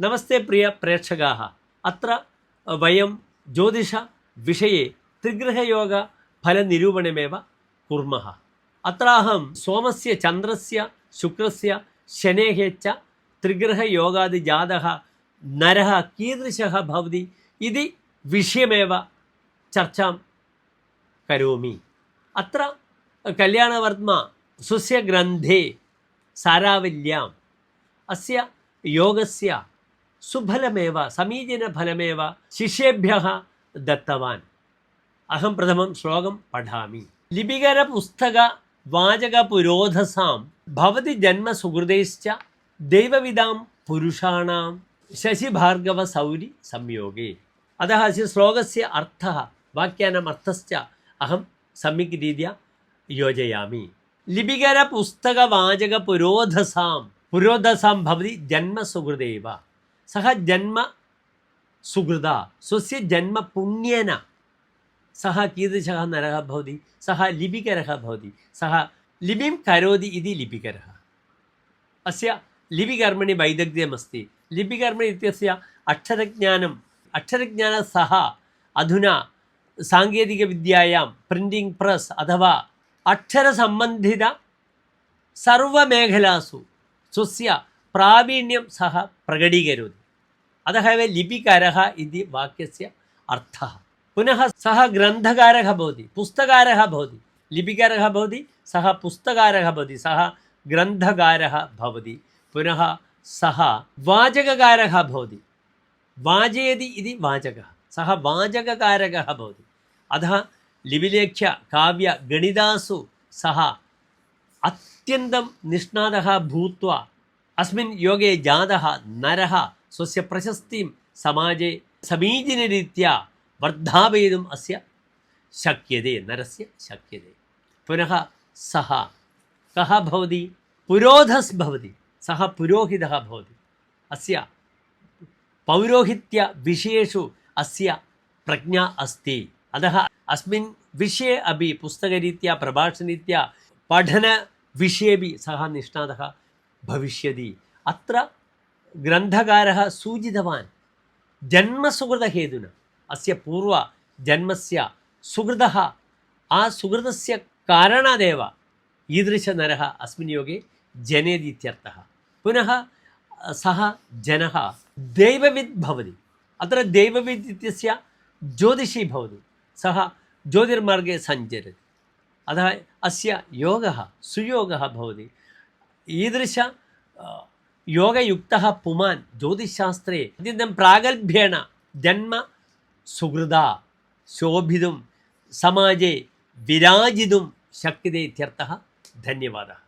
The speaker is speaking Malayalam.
नमस्ते प्रियप्रेक्षकाः अत्र वयं ज्योतिषविषये त्रिग्रहयोगफलनिरूपणमेव कुर्मः अत्र अहं सोमस्य चन्द्रस्य शुक्रस्य शनेः च त्रिग्रहयोगादिजातः नरः कीदृशः भवति इति विषयमेव चर्चां करोमि अत्र कल्याणवर्मा स्वस्य ग्रन्थे सारावल्याम् अस्य योगस्य सुफलमेव समीचीनफलमेव शिष्येभ्यः दत्तवान् अहं प्रथमं श्लोकं पठामि लिपिकरपुस्तकवाचकपुरोधसां भवति जन्मसुहृदैश्च दैवविदां पुरुषाणां शशिभार्गवसौरि संयोगे अतः अस्य श्लोकस्य अर्थः वाक्यानाम् अर्थश्च अहं सम्यक् रीत्या योजयामि लिपिकरपुस्तकवाचकपुरोधसां पुरोधसां भवति जन्मसुहृदेव സഹ ജന്മ സുഹൃത സ്വസ്യ ജന്മ പുണ്യേന. സഹ കീദൃശः നരः ഭവതി സഹ ലിപികരः ഭവതി സഹ ലിപിം കരോതി ഇതി ലിപികരः അസ്യ ലിപികർമ്മണി വൈദഗ്ധ്യമസ്തി. ലിപികർമ്മണി ഇത്യസ്യ അക്ഷരജ്ഞാനം അക്ഷരജ്ഞാന സഹ അധുന സാങ്കേതികവിദ്യായാം പ്രിന്റിംഗ് പ്രസ് അഥവാ അക്ഷരസംബന്ധിത സർവമേഖലാസു. സ്വസ്യ പ്രാവീണ്യം സഹ പ്രകടീകരോതി. അത എവ ലിപികാരഹ ഇതി വാക്യസ്യ അർത്ഥ. പുനഃ സഹ ഗ്രന്ഥകാരഹ ഭവതി പുസ്തകാരഹ ഭവതി. ലിപികാരഹ ഭവതി സഹ പുസ്തകാരഹ ഭവതി സഹ ഗ്രന്ഥകാരഹ ഭവതി. പുനഃ സഹ വാചകകാരഹ ഭവതി. വാചയതി ഇതി വാചകः സഹ വാചകകാരകः ഭവതി. അധ ലിപിലേഖ്യ കാവ്യ ഗണിതാസു സഹ അത്യന്തം നിഷ്ണാതः ഭൂത്വ भूत्वा अस्मिन् योगे जातः नरः स्वस्य प्रशस्तिं समाजे समीचीनरीत्या वर्धापयितुम् अस्य शक्यते नरस्य शक्यते पुनः सः कः भवति पुरोधस् भवति सः पुरोहितः भवति अस्य पौरोहित्यविषयेषु अस्य प्रज्ञा अस्ति अतः अस्मिन् विषये अपि पुस्तकरीत्या प्रभाषणरीत्या पठनविषयेपि सः निष्णातः ഭവിഷ്യതി. അത്ര ഗ്രന്ഥകാര സൂചിതവാൻ ജന്മസുഹൃതഹേതുന അസ്യ പൂർവ ജന്മസ്യ സുഹൃത ആ സുഹൃതസ്യ കാരണദേവ ഈദൃശനര അസ്മിൻ യോഗേ ജനേതിത്യർത്ഥ. പുനഃ സഹ ജന ദൈവവിദ് ഭവതി. അത്ര ദൈവവിദ് ഇത്യസ്യ ജ്യോതിഷീ ഭവതി. സഹ ജ്യോതിർമാർഗേ സഞ്ചരതി. അത അസ്യ യോഗ സുയോഗ ഭവതി. ഈദൃശ യോഗയുക്ത പുമാൻ ജ്യോതിശാസ്ത്രേ അത്യന്തം പ്രാഗൽഭ്യേണ ജന്മ സുഹൃത ശോഭിതും സമാജെ വിരാജിതും ശക്തിതേത്യർത്ഥ ധന്യവാദം